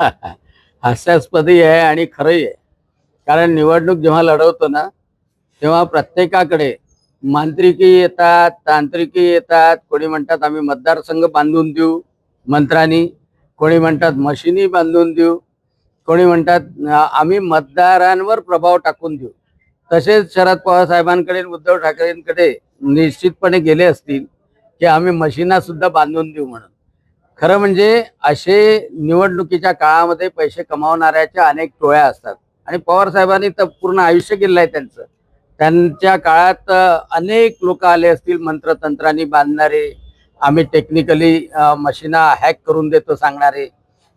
हास्यास्पदही आहे आणि खरंही आहे. कारण निवडणूक जेव्हा लढवतो ना तेव्हा प्रत्येकाकडे मांत्रिकी येतात तांत्रिकी येतात. कोणी म्हणतात आम्ही मतदारसंघ बांधून देऊ मंत्र्यांनी. कोणी म्हणतात मशिनी बांधून देऊ. कोणी म्हणतात आम्ही मतदारांवर प्रभाव टाकून देऊ. तसेच शरद पवार साहेबांकडे उद्धव ठाकरेंकडे निश्चितपणे गेले असतील की आम्ही मशिना सुद्धा बांधून देऊ म्हणून. खरं म्हणजे असे निवडणुकीच्या काळामध्ये पैसे कमावणाऱ्याच्या अनेक टोळ्या असतात. आणि पवार साहेबांनी तर पूर्ण आयुष्य केलेलं आहे त्यांचं. त्यांच्या काळात अनेक लोक आले असतील मंत्रतंत्रांनी बांधणारे. आम्ही टेक्निकली मशिना हॅक करून देतो सांगणारे.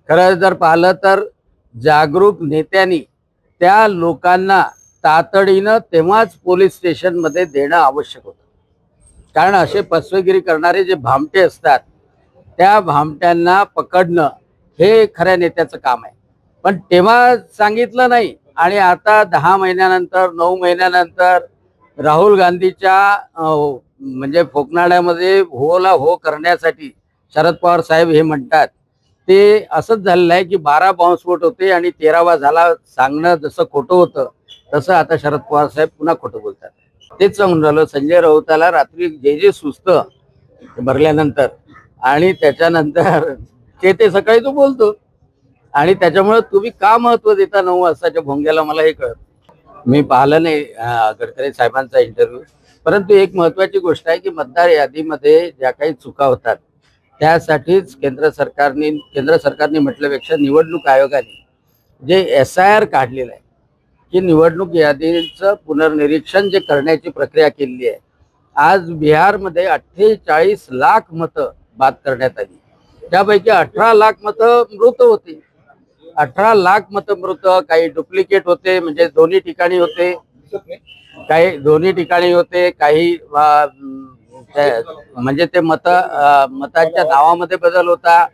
खरं जर पाहिलं तर जागरूक नेत्यांनी त्या लोकांना तातडीनं तेव्हाच पोलीस स्टेशनमध्ये देणं आवश्यक होतं. कारण असे फसवेगिरी करणारे जे भामटे असतात त्या भामट्यांना पकडणं हे खऱ्या नेत्याचं काम आहे. पण तेव्हा सांगितलं नाही आणि आता दहा महिन्यानंतर नऊ महिन्यानंतर राहुल गांधीच्या म्हणजे फोकनाड्यामध्ये होला हो करण्यासाठी शरद पवार साहेब हे म्हणतात. ते असंच झालेलं आहे की बारा बॉम्बस्फोट होते आणि तेरावा झाला सांगणं जसं खोटं होतं तसं आता शरद पवार साहेब पुन्हा खोटं बोलतात. तेच सांगून झालं संजय राऊताला रात्री जे जे सुचतं भरल्यानंतर आणि त्याच्यानंतर ते ते सकाळी तो बोलतो. आणि त्याच्यामुळे तुम्ही का महत्त्व देता नऊ वाजताच्या भोंग्याला मला हे कळत मी पाहिलं नाही गडकरी साहेबांचा इंटरव्ह्यू परंतु एक महत्वाची गोष्ट आहे की मतदार यादीमध्ये ज्या काही चुका होतात त्यासाठीच केंद्र सरकारने केंद्र सरकारने म्हटल्यापेक्षा निवडणूक आयोगाने जे एस आय आर काढलेलं आहे की निवडणूक यादीचं पुनर्निरीक्षण जे करण्याची प्रक्रिया केलेली आहे आज बिहारमध्ये अठ्ठेचाळीस लाख मतं बाद करण्यात आली. त्यापैकी अठरा लाख मतं मृत होती. अठरा लाख मतं मृत काही डुप्लिकेट होते म्हणजे दोन्ही ठिकाणी होते. काही दोन्ही ठिकाणी होते काही म्हणजे ते मत मतांच्या नावामध्ये बदल होता.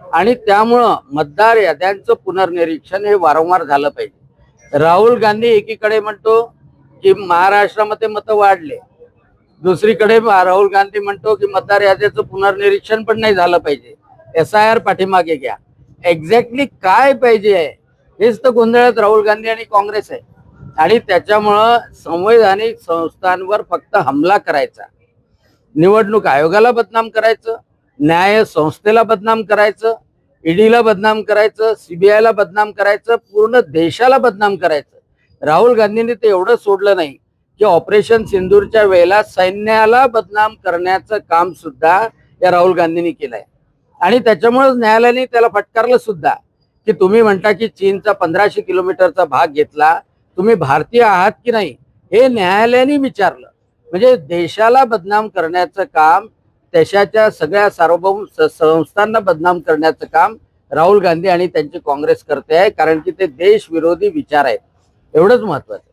आणि त्यामुळं मतदार याद्यांचं पुनर्निरीक्षण हे वारंवार झालं पाहिजे. राहुल गांधी एकीकडे म्हणतो की महाराष्ट्रामध्ये मतं वाढले. दुसरीकडे राहुल गांधी म्हणतो की मतदार यादीचं पुनर्निरीक्षण पण नाही झालं पाहिजे. एस आय आर पाठीमागे घ्या. एक्झॅक्टली काय पाहिजे आहे? हेच तर गोंधळात राहुल गांधी आणि काँग्रेस आहे. आणि त्याच्यामुळं संवैधानिक संस्थांवर फक्त हमला करायचा. निवडणूक आयोगाला बदनाम करायचं न्याय संस्थेला बदनाम करायचं ईडीला बदनाम करायचं सीबीआयला बदनाम करायचं पूर्ण देशाला बदनाम करायचं. राहुल गांधींनी ते एवढं सोडलं नाही. की ऑपरेशन सिंदूरच्या वेळेला सैन्याला बदनाम करण्याचं काम सुद्धा या राहुल गांधींनी केलंय. आणि त्याच्यामुळेच न्यायालयाने त्याला फटकारलं सुद्धा की तुम्ही म्हणता की चीनचा पंधराशे किलोमीटरचा भाग घेतला तुम्ही भारतीय आहात की नाही हे न्यायालयाने विचारलं. म्हणजे देशाला बदनाम करण्याचं काम देशाच्या सगळ्या सार्वभौम संस्थांना बदनाम करण्याचं काम राहुल गांधी आणि त्यांची काँग्रेस करते आहे कारण की ते देशविरोधी विचार आहेत. एवढंच महत्वाचं.